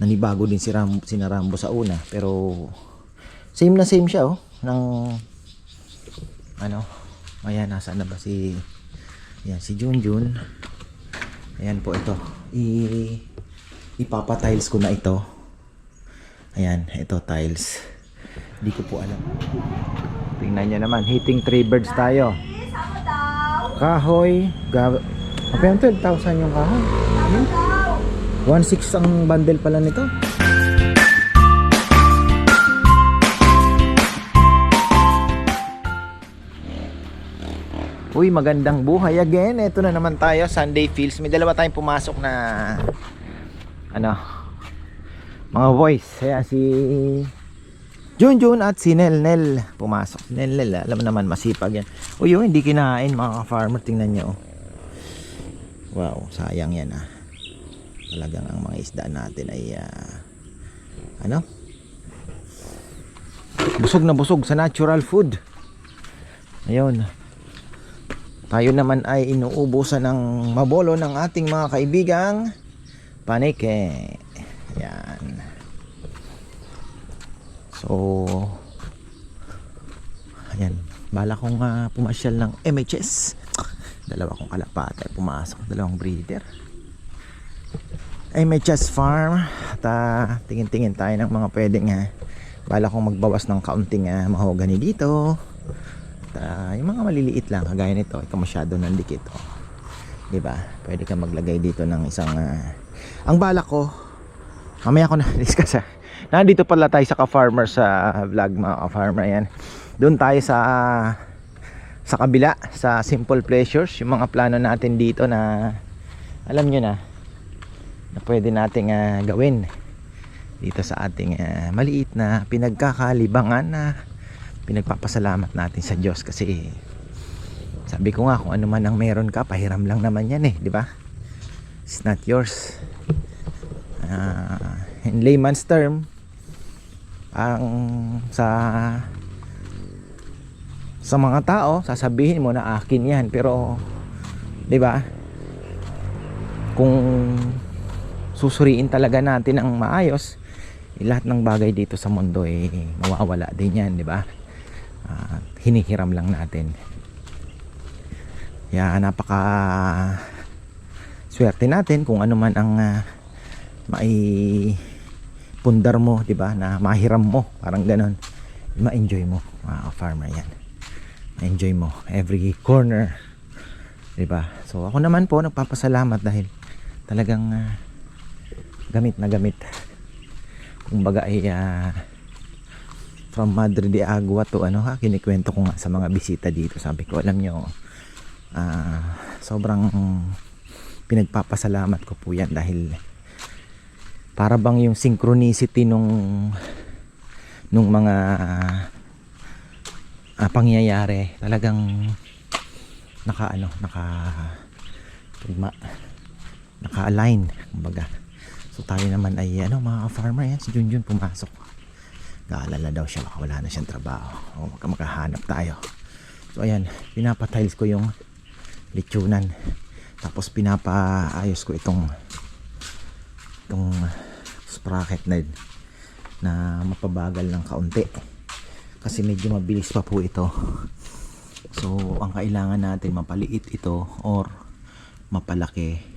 nanibago din si Ram, si Rambo sa una pero same na same siya oh ng ano ayan nasa na ba si ayan si Junjun. Ayan po ito. I ipapa-tiles ko na ito. Ayan ito tiles. Hindi ko po alam. Tingnan nyo naman hitting three birds tayo. Kahoy Kapag 12,000 yung kahoy. Hmm? 1.6 ang bundle pala nito. Uy, magandang buhay again. Ito na naman tayo, Sunday Fields. May dalawa tayong pumasok na ano, mga boys. Kaya si Junjun at si Nelnel pumasok. Si Nelnel, alam naman, masipag yan. Uy, oh, hindi kinain mga farmer Tingnan nyo. oh. Wow, sayang yan ah. Talagang ang mga isda natin ay ah, ano? Busog na busog sa natural food. Ayun. Tayo naman ay inuubusan ng mabolo ng ating mga kaibigang panike. Yan. So, ayan. Bala kong ah, pumasyal ng MHS dalawa kong kalapate pumasok dalawang breeder MHS farm at ah, tingin-tingin tayo ng mga pwedeng uh, bala kong magbawas ng kaunting uh, mahogany dito at ah, yung mga maliliit lang kagaya nito ito masyado nandikit oh. ba pwede ka maglagay dito ng isang ah, ang bala ko mamaya ko na discuss ah. nandito pala tayo sa ka-farmer sa vlog mga ka-farmer yan doon tayo sa ah, sa kabila sa simple pleasures yung mga plano natin dito na alam nyo na na pwede nating ah, gawin dito sa ating ah, maliit na pinagkakalibangan na pinagpapasalamat natin sa Diyos. Kasi sabi ko nga kung ano man ang meron ka pahiram lang naman yan eh di ba? It's not yours. Ah, in layman's term ang sa sa mga tao, sasabihin mo na akin 'yan, pero 'di ba? Kung susuriin talaga natin ang maayos, eh, lahat ng bagay dito sa mundo eh mawawala din 'yan, 'di ba? Ah, hinihiram lang natin. Ya, napaka swerte natin kung ano man ang ah, mai pundar mo, 'di ba? Na mahiram mo, parang ganon. Ma-enjoy mo, mga farmer 'yan enjoy mo every corner 'di ba so ako naman po nagpapasalamat dahil talagang ah, gamit na gamit. Kumbaga ay ah, from Madre de Agua to ano ha kinikwento ko nga sa mga bisita dito. Sabi ko alam nyo ah, sobrang pinagpapasalamat ko po yan dahil para bang yung synchronicity nung nung mga ah, pangyayari talagang naka ano naka tugma naka-align kumbaga so tayo naman ay ano mga farmer yan si Junjun pumasok. Naalala daw siya baka wala na siyang trabaho. O maka makahanap tayo. So ayan pinapa-tiles ko yung lechonan tapos pinapaayos ko itong itong sprocket na na mapabagal ng kaunti. Kasi medyo mabilis pa po ito. So ang kailangan natin mapaliit ito or mapalaki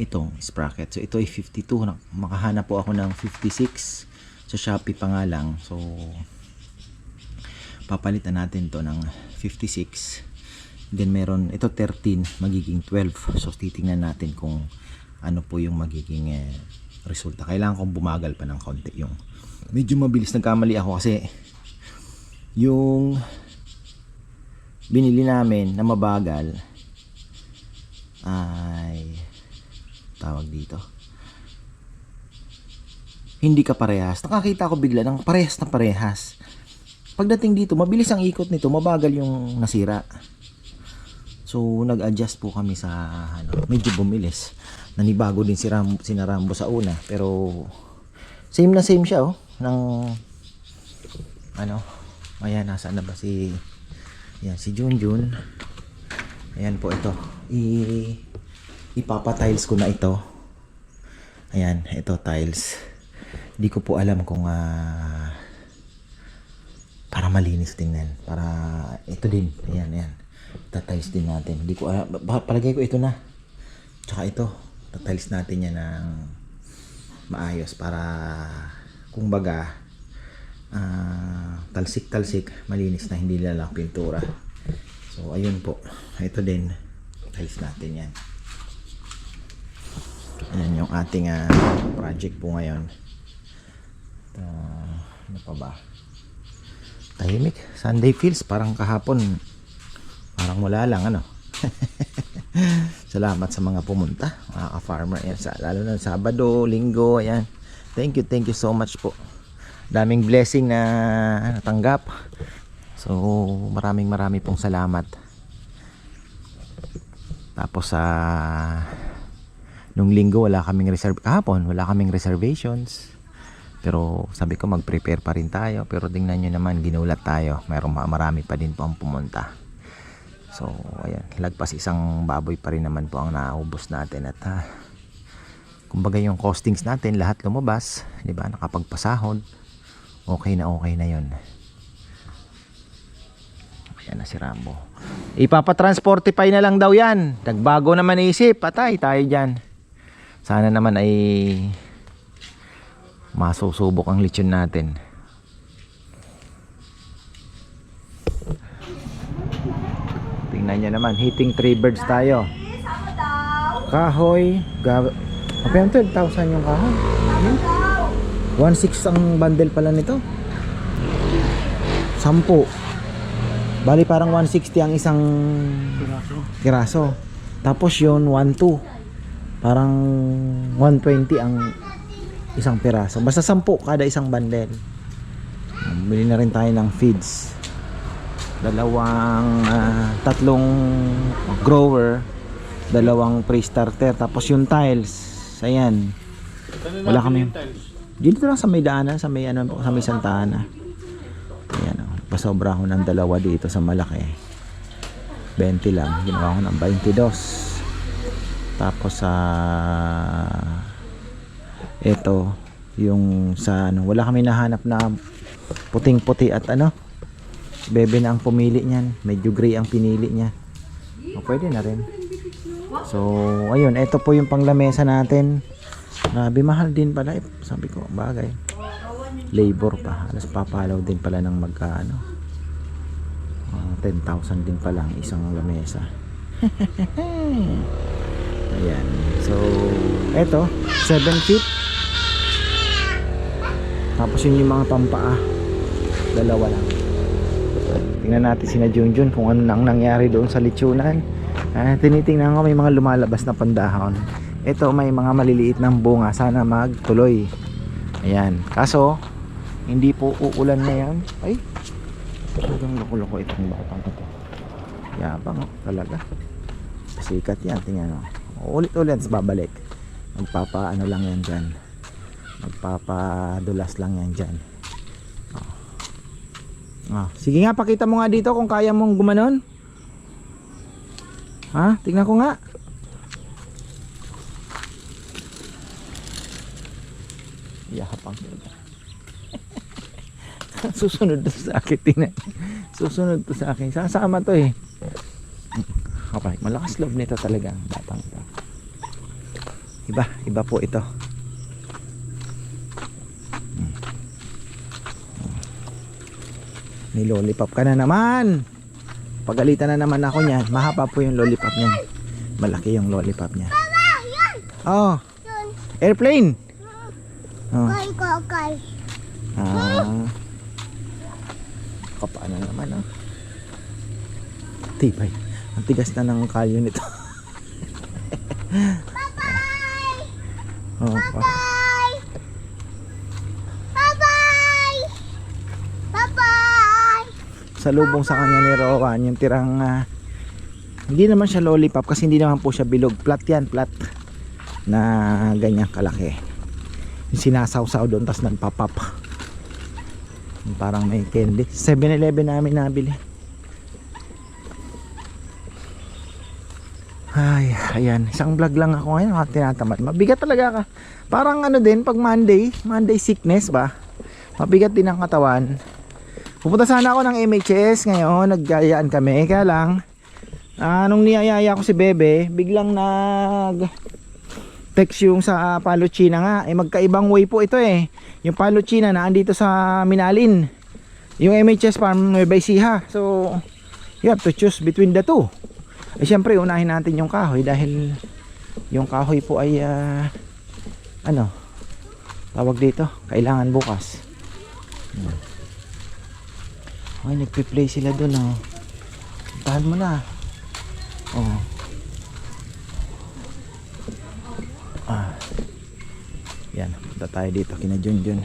itong sprocket. So ito ay 52 Na- makahanap po ako ng 56 sa Shopee pa nga lang. So papalitan natin to ng 56 then meron ito 13 magiging 12 so titingnan natin kung ano po yung magiging eh, resulta. Kailangan kong bumagal pa ng konti yung medyo mabilis nagkamali ako kasi yung binili namin na mabagal ay tawag dito. Hindi ka parehas. Nakakita ko bigla ng parehas na parehas. Pagdating dito mabilis ang ikot nito mabagal yung nasira. So nag-adjust po kami sa ano, medyo bumilis. Nanibago din si, Ram, si Rambo sa una pero same na same siya oh ng ano ayan nasaan na ba si yan si Junjun. Ayan po ito. I ipapa-tiles ko na ito ayan ito tiles Di ko po alam kung ah, para malinis tingnan. Para ito din. Ayan, ayan. Tatiles din natin. Di ko alam. Ba- Palagay ko ito na. Tsaka ito. Tatiles natin yan ng maayos para kung baga ah, talsik-talsik malinis na hindi lang pintura. So ayun po. Ito din. Tiles natin yan. Yan yung ating ah, project po ngayon. Uh, ano pa ba? Tahimik. Sunday feels parang kahapon. Parang wala lang ano. Salamat sa mga pumunta. Mga ka-farmer. Sa, lalo na Sabado, Linggo. Ayan. Thank you, thank you so much po. Daming blessing na natanggap. So, maraming marami pong salamat. Tapos sa nung linggo wala kaming reserve kahapon wala kaming reservations pero sabi ko mag-prepare pa rin tayo pero tingnan nyo naman ginulat tayo mayroong ma- marami pa din po ang pumunta so ayan lagpas isang baboy pa rin naman po ang naubos natin at ah, kumbaga yung costings natin lahat lumabas ba nakapagpasahod okay na okay na yon Ayan na si Rambo. Ipapatransportify na lang daw yan. Nagbago naman isip. Patay tayo dyan. Sana naman ay masusubok ang lechon natin. Tingnan nyo naman. Hitting three birds tayo. Kahoy. Gav Apa yung 12,000 yung kahoy? Hmm? 1.6 ang bundle pala nito. 10. Bali parang 160 ang isang kiraso. Tapos yun 12. Parang 120 ang isang piraso. Basta 10 kada isang bundle. Bili na rin tayo ng feeds. Dalawang ah, tatlong grower, dalawang pre-starter, tapos yung tiles. Ayan. Wala kami. Dito lang sa may daanan, sa may ano, sa may Santa Ana. Ayan o. Pasobra ko ng dalawa dito sa malaki. 20 lang. Ginawa ko ng 22. Tapos sa ito yung sa ano, wala kami nahanap na puting-puti at ano. Bebe na ang pumili niyan. Medyo gray ang pinili niya. O, pwede na rin. So, ayun, ito po yung panglamesa natin. Grabe, mahal din pala. Eh, sabi ko, bagay labor pa alas papalaw din pala ng magkaano uh, 10,000 din pala ang isang lamesa ayan. So eto 7 feet. Tapos yun yung mga pampaa. Dalawa lang. Tingnan natin sina Junjun kung ano nang nangyari doon sa lechonan ah, tinitingnan ko may mga lumalabas na pandahon. Ito may mga maliliit ng bunga. Sana magtuloy. Ayan. Kaso hindi po uulan ngayon. Ay talagang loko-loko itong batang ito yabang oh, talaga. Sikat yan tingnan mo ulit-ulit babalik magpapa ano lang yan dyan magpapadulas lang yan dyan oh. Ah, sige nga pakita mo nga dito kung kaya mong gumanon ha tingnan ko nga Yahapang Susunod to sa akin tingnan. Susunod to sa akin. Sasama to eh. Okay, malakas loob nito talaga ang batang ito. Iba, iba po ito. May lollipop ka na naman. Pagalitan na naman ako niyan. Mahaba po yung lollipop niyan. Malaki yung lollipop niya. Oh, airplane. Oh. Ah. Kapaano naman ah. Tibay. Ang tigas na ng kalyo nito. oh, pa. Bye! Bye-bye! Bye-bye! Sa lubong sa kanya ni Rowan, yung tirang ah, hindi naman siya lollipop kasi hindi naman po siya bilog. Flat yan, flat. Na ganyan kalaki. Yung sinasawsaw doon tapos nagpapap. Parang may candy. 7-Eleven namin nabili. Ay, ayan. Isang vlog lang ako ngayon. Ako tinatamad. Mabigat talaga ka. Parang ano din, pag Monday, Monday sickness ba? Mabigat din ang katawan. Pupunta sana ako ng MHS ngayon, naggayaan kami. Kaya lang, ah, nung niyayaya ko si Bebe, biglang nag text yung sa Paluchina nga. Eh magkaibang way po ito eh. Yung Paluchina na andito sa Minalin. Yung MHS Farm Nueva Ecija. So, you have to choose between the two. Eh syempre, unahin natin yung kahoy dahil yung kahoy po ay ah, ano tawag dito kailangan bukas Hmm. Ay nagpe-play sila dun oh. Tahan mo na. Oh. Ah. Yan punta tayo dito. Kina Junjun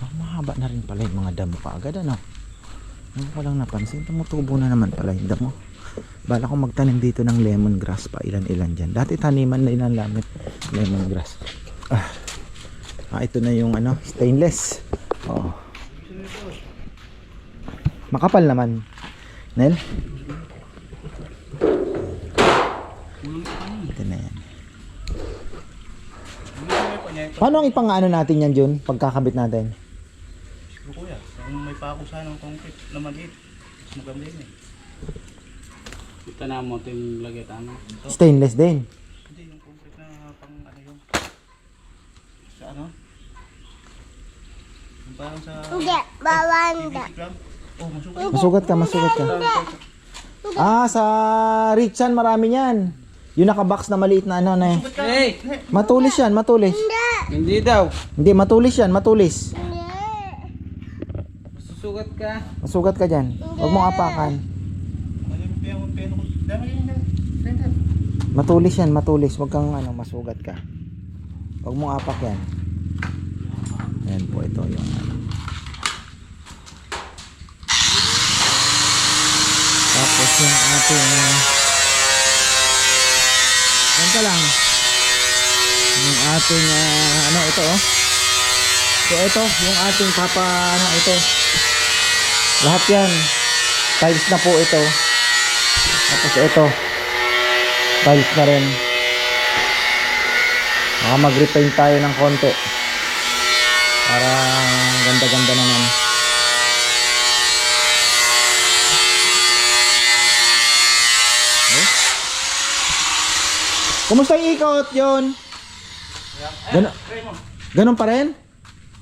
Ah, mahaba na rin pala yung kaagad ano? Ngayon ko lang napansin. Tumutubo na naman pala yung damo. Bala ko magtanim dito ng lemongrass pa. Ilan ilan dyan. Dati taniman na ilan lamit lemongrass. Ah, ah ito na yung ano stainless. Oh. makapal naman. Nel? Ito na yan. Paano ang ipang-ano natin yan Jun? Pagkakabit natin may pako sana ng concrete na maliit, mas maganda yun eh. Ito na mo ito yung lagay tama. stainless din Hindi, yung concrete na pang ano yung... Sa ano? Yung parang sa... Hindi, bawanda. 50 gram. Oh, masukat. masugat ka masugat ka Ah, sa Richan marami niyan. Yung nakabox na maliit na ano na eh. Hey! Matulis yan, matulis. Hindi daw. Hindi, matulis yan, matulis. Susugat ka. Masugat ka dyan. Huwag mong apakan. Ano. Matulis yan, matulis. Huwag kang ano, masugat ka. Huwag mong apak yan. Ayan po, ito yung ano. Tapos yung ating Yan ka lang. Yung ating ah, ano ito oh. So ito, yung ating papa ano ito. Lahat yan. Tiles na po ito. Tapos ito. Tiles na rin. Baka mag-repaint tayo ng konti. Para ganda-ganda naman. Eh? Kumusta yung ikot yun? Ganon, ganon pa rin?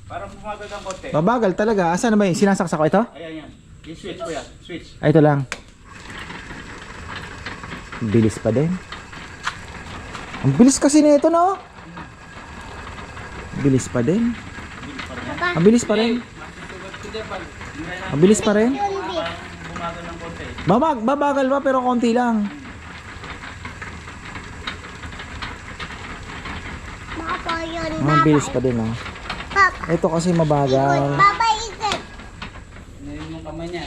Parang bumagal ng konti. Babagal talaga. Asa na ba yun? Sinasaksak ko ito? Ayan yan. Yung switch ko yan. Switch. Ay, ito lang. Bilis pa din. Ang bilis kasi nito, no? Bilis pa din. Ang bilis pa rin. Ang bilis pa rin. Bumagal ng konti. Babag, babagal pa pero konti lang. Ang bilis pa din, no? Papa, Ito kasi mabagal. baba ikot. Ngayon yung kamay niya.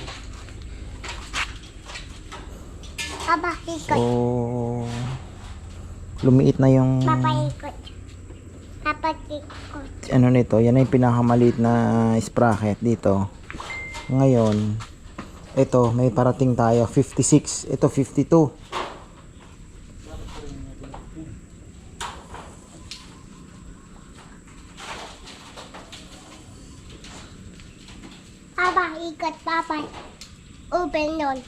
Papa ikot. So, lumiit na yung Papa ikot. Papa ikot. ano nito, yan ay pinakamaliit na sprocket dito. Ngayon, ito, may parating tayo, 56. Ito, 52. Papa ikot, papa. Open yun.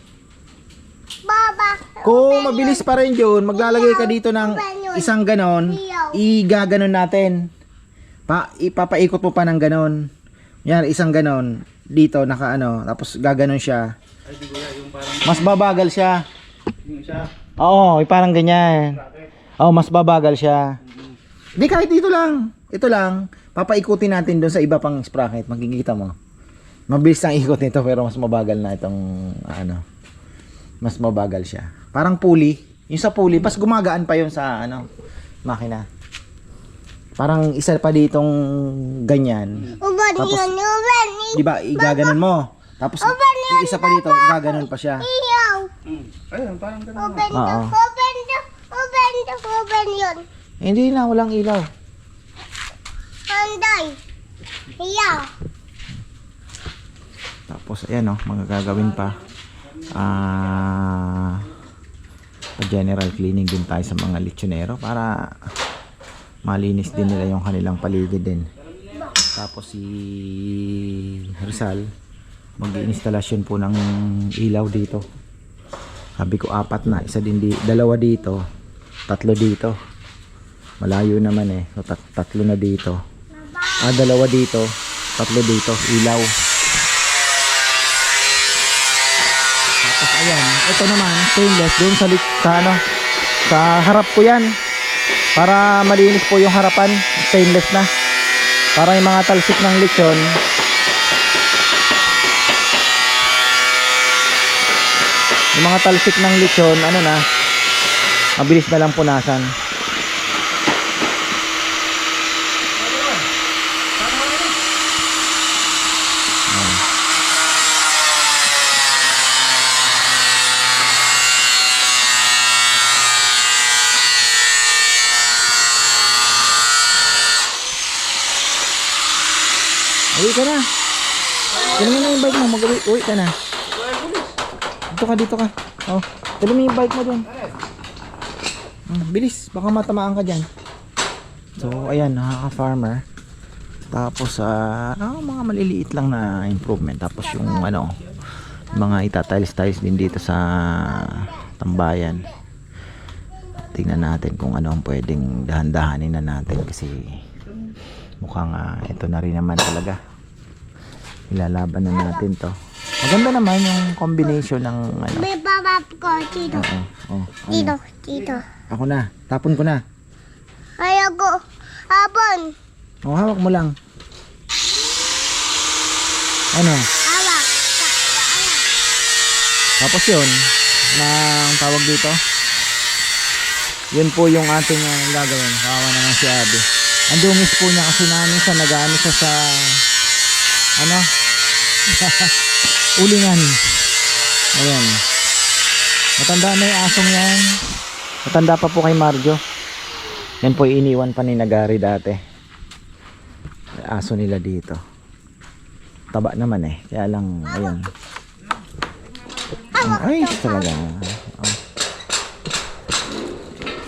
Baba. Kung mabilis pa rin yun, maglalagay ka dito ng isang ganon, igaganon natin. Pa, ipapaikot mo pa ng ganon. Yan, isang ganon. Dito, naka ano, tapos gaganon siya. Mas babagal siya. Oo, parang ganyan. Oo, mas babagal siya. Di kahit dito lang. Ito lang. Papaikutin natin doon sa iba pang sprocket. Makikita mo. Mabilis ang ikot nito pero mas mabagal na itong ano. Mas mabagal siya. Parang pulley. Yung sa pulley, pas gumagaan pa yun sa ano, makina. Parang isa pa ditong ganyan. Uban Tapos- yun, uban. Di ba? Igaganon mo. Tapos yung isa pa dito, gaganon pa siya. Iyaw. Mm. Ayun, parang ganun. Open Oo. to, open to, open open yun. Hindi na, walang ilaw. Handay. Hiyaw. Tapos ayan oh, mga gagawin pa. Ah, pa-general cleaning din tayo sa mga lechonero para malinis din nila yung kanilang paligid din. Tapos si Rizal mag-instalasyon po ng ilaw dito. Sabi ko apat na, isa din di, dalawa dito, tatlo dito. Malayo naman eh. So, tat- tatlo na dito. Ah, dalawa dito, tatlo dito, ilaw. Tapos ayan, ito naman, stainless doon sa, sa ano, sa harap ko yan. Para malinis po yung harapan, stainless na. Para yung mga talsik ng lechon, yung mga talsik ng lechon, ano na, mabilis na lang punasan. Ka na. Tuloy mo na yung bike mo. Mag-uwi uwi ka na. Dito ka, dito ka. Oh, tuloy mo yung bike mo dun. Hmm, bilis. Baka matamaan ka dyan. So, ayan, nakaka-farmer. Tapos, ah, ah, mga maliliit lang na improvement. Tapos yung ano, mga itatiles-tiles din dito sa tambayan. Tingnan natin kung ano ang pwedeng dahan-dahanin na natin kasi mukhang ah, ito na rin naman talaga ilalaban na natin to maganda naman yung combination ng ano May babab ko dito. oo oh, Dito, ano. dito. ako na tapon ko na Ayaw ko. Habon. oh, hawak mo lang ano Hawak. tapos yun ng tawag dito yun po yung ating uh, gagawin kawawa naman si Abby ang dungis po niya kasi namin sa nagaano siya sa ano ulingan ayan. Matanda na yung asong yan. Matanda pa po kay Marjo. Yan po iniwan pa ni Nagari dati. Aso nila dito. Taba naman eh. Kaya lang ayun. Ay talaga.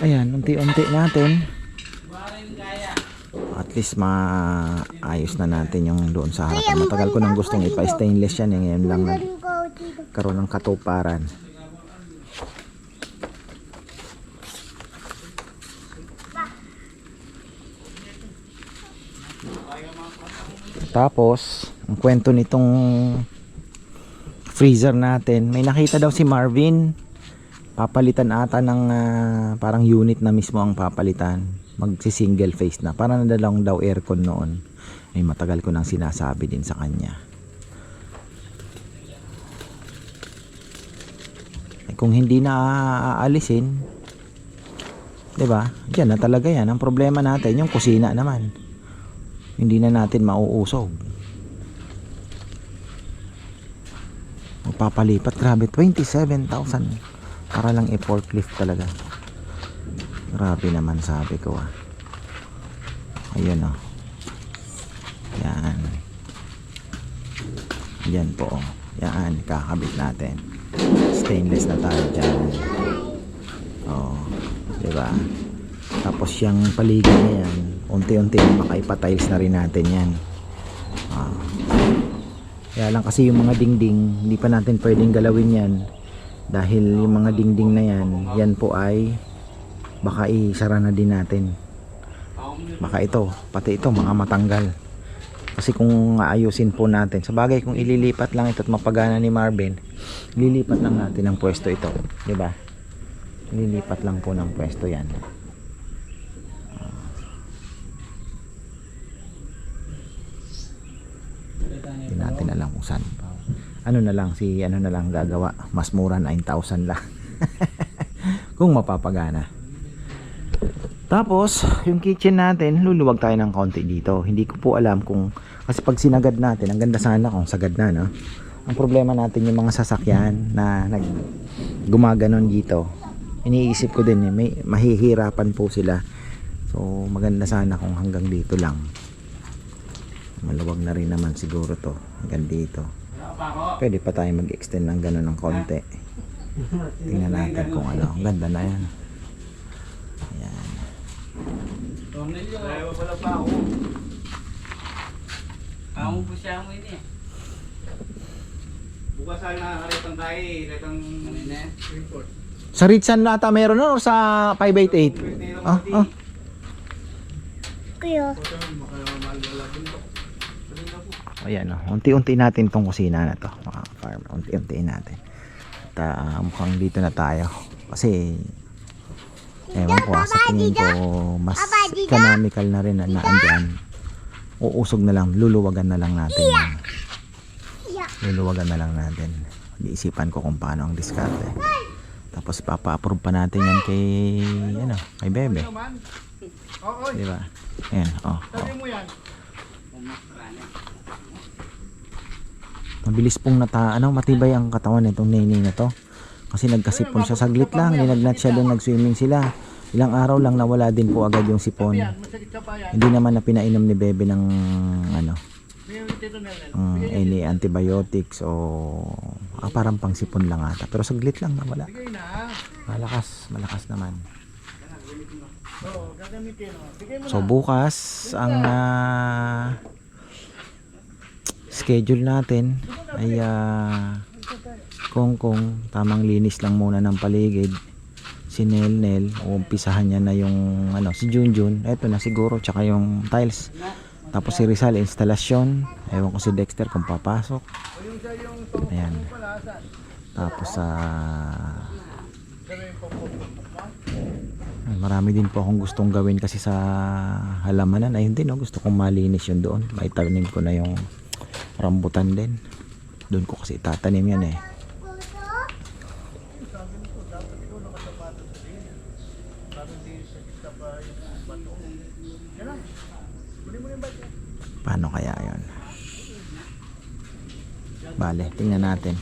Ayan unti-unti natin at least maayos na natin yung doon sa harapan matagal ko nang gustong ipa-stainless yan eh. ngayon lang nagkaroon ng katuparan. Tapos ang kwento nitong freezer natin may nakita daw si Marvin. Papalitan ata ng ah, parang unit na mismo ang papalitan magsi single phase na. Para nadalawang daw aircon noon. Ay matagal ko nang sinasabi din sa kanya. Eh, kung hindi na aalisin 'di ba diyan na talaga yan. Ang problema natin yung kusina naman. Hindi na natin mauusog. Magpapalipat. Grabe 27,000 para lang i-forklift talaga grabe naman sabi ko ah. Ayun oh. Yan. Yan po oh. yan kakabit natin. Stainless na tayo dyan. Oh di ba? Tapos yung paligid na yan unti-unti makaipa-tiles na rin natin yan. Ah. kaya lang kasi yung mga dingding hindi pa natin pwedeng galawin yan. Dahil yung mga dingding na yan yan po ay baka isara na din natin. Baka ito pati ito mga matanggal. Kasi kung aayusin po natin sa bagay kung ililipat lang ito at mapagana ni Marvin lilipat lang natin ang pwesto ito di ba? Lilipat lang po ng pwesto yan. Hindi natin alam kung saan. Ano na lang si ano na lang gagawa? Mas mura 9,000 lang. Kung mapapagana tapos yung kitchen natin luluwag tayo ng konti dito hindi ko po alam kung kasi pag sinagad natin ang ganda sana kung sagad na no ang problema natin yung mga sasakyan na nag gumaganon dito iniisip ko din eh, may mahihirapan po sila. So maganda sana kung hanggang dito lang. Maluwag na rin naman siguro to hanggang dito. Pwede pa tayo mag-extend ng gano'n ng konti. Tingnan natin kung ano. Ang ganda na yan. Ayan. Tornilyo. Ay, wala pa ako. Amo po siya mo ini. Bukas ay nakakaritang tayo eh. Retang import. Sa Ritsan nata meron no? Or sa 588? Ah, ah. Kuya. Ayan o. Unti-unti natin tong kusina na to. Mga farm. Unti-unti natin. At ah, mukhang dito na tayo. Kasi ewan ko ah, sa tingin ko mas economical na rin na naandyan. Uusog na lang. Luluwagan na lang natin. Luluwagan na lang natin. Iisipan ko kung paano ang diskarte. Tapos papa-approve pa natin yan kay ano, kay Bebe. Di ba? Ayan, oh, oh. Mabilis pong nata, ano, matibay ang katawan nitong nene na to. Kasi nagkasipon siya saglit lang, ninagnat siya doon, nag-swimming sila. Ilang araw lang nawala din po agad yung sipon. Hindi naman na pinainom ni Bebe ng ano, um, any antibiotics o ah, parang pang sipon lang ata. Pero saglit lang nawala. Malakas, malakas naman. So bukas ang ah, schedule natin ay ah, kung tamang linis lang muna ng paligid. Si Nel Nel uumpisahan niya na yung ano si Junjun eto na siguro tsaka yung tiles. Tapos si Rizal instalasyon. Ewan ko si Dexter kung papasok. Ayan. Tapos sa ay, marami din po akong gustong gawin kasi sa halamanan. Ayun din no? gusto kong malinis yun doon. May tanim ko na yung rambutan din. Doon ko kasi itatanim yan eh paano kaya yon bale tingnan natin.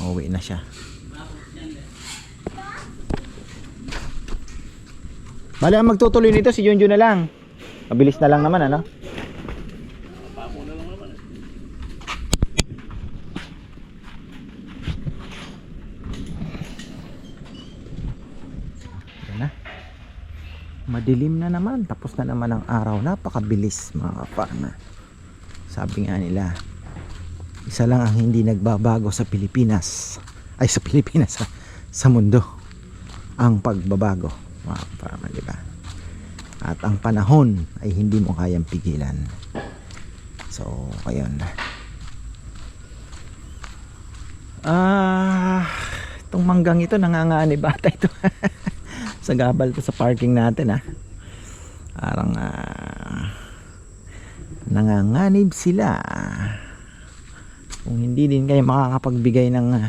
Uuwi na siya. Bale ang magtutuloy nito si Junjun na lang. Mabilis na lang naman ano na. Madilim na naman. Tapos na naman ang araw. Napakabilis mga farmer. Sabi nga nila, isa lang ang hindi nagbabago sa Pilipinas. Ay sa Pilipinas sa, sa mundo. Ang pagbabago. Mga farmer, di ba? At ang panahon ay hindi mo kayang pigilan. So, ayun. Ah, itong manggang ito nangangaani bata ito. sa gabal to sa parking natin ah. Parang ah, nanganganib sila. Kung hindi din kayo makakapagbigay ng ah,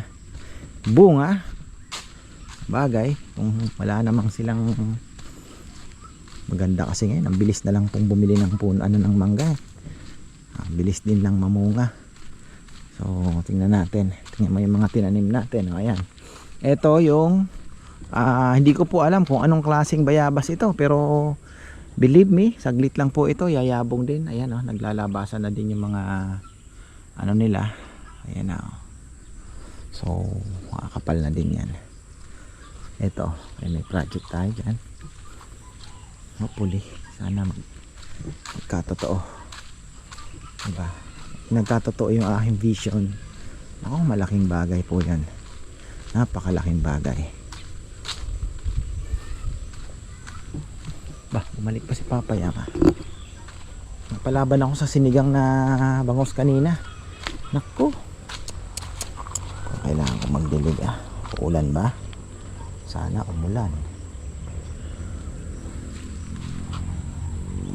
bunga, bagay, kung wala namang silang maganda kasi ngayon, ang bilis na lang pong bumili ng puno, ano ng mangga. Ang bilis din lang mamunga. So, tingnan natin. Tingnan mo yung mga tinanim natin. O, ayan. Ito yung ah, hindi ko po alam kung anong klaseng bayabas ito pero believe me, saglit lang po ito, yayabong din. Ayan oh, naglalabasan na din yung mga ano nila. Ayan na. Oh. So, makakapal na din yan. Ito, ay may project tayo dyan. Hopefully, sana mag magkatotoo. Diba? Nagkatotoo yung aking vision. Ako, malaking bagay po yan. Napakalaking bagay. Bah, bumalik pa si Papa Yama. Napalaban ako sa sinigang na bangos kanina. Nako. Kailangan ko magdilig ah. Uulan ba? Sana umulan.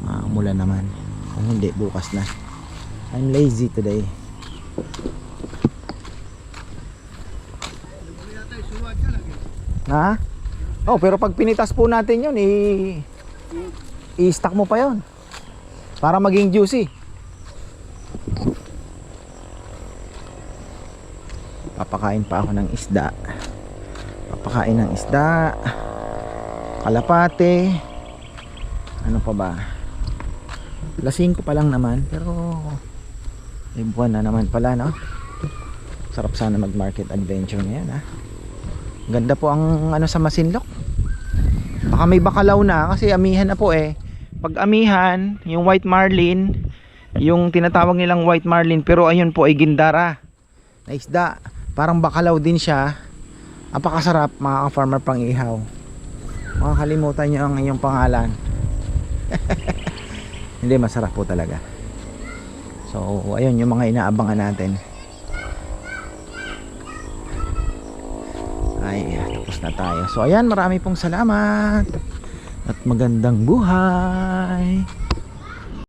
Ah, umulan naman. Kung hindi, bukas na. I'm lazy today. Ha? Oh, pero pag pinitas po natin yun, i i-stack mo pa yon para maging juicy. Papakain pa ako ng isda. pakain ng isda. Kalapate. Ano pa ba? Lasing ko pa lang naman pero may buwan na naman pala no? Sarap sana mag market adventure ngayon ha? Ganda po ang ano sa Masinlok baka may bakalaw na kasi amihan na po eh. Pag amihan yung white marlin yung tinatawag nilang white marlin pero ayun po ay gindara. Na isda. Parang bakalaw din siya. Napakasarap mga ka-farmer pang ihaw. Makakalimutan nyo ang inyong pangalan. Hindi masarap po talaga. So ayun yung mga inaabangan natin ay tapos na tayo. So ayan marami pong salamat. At magandang buhay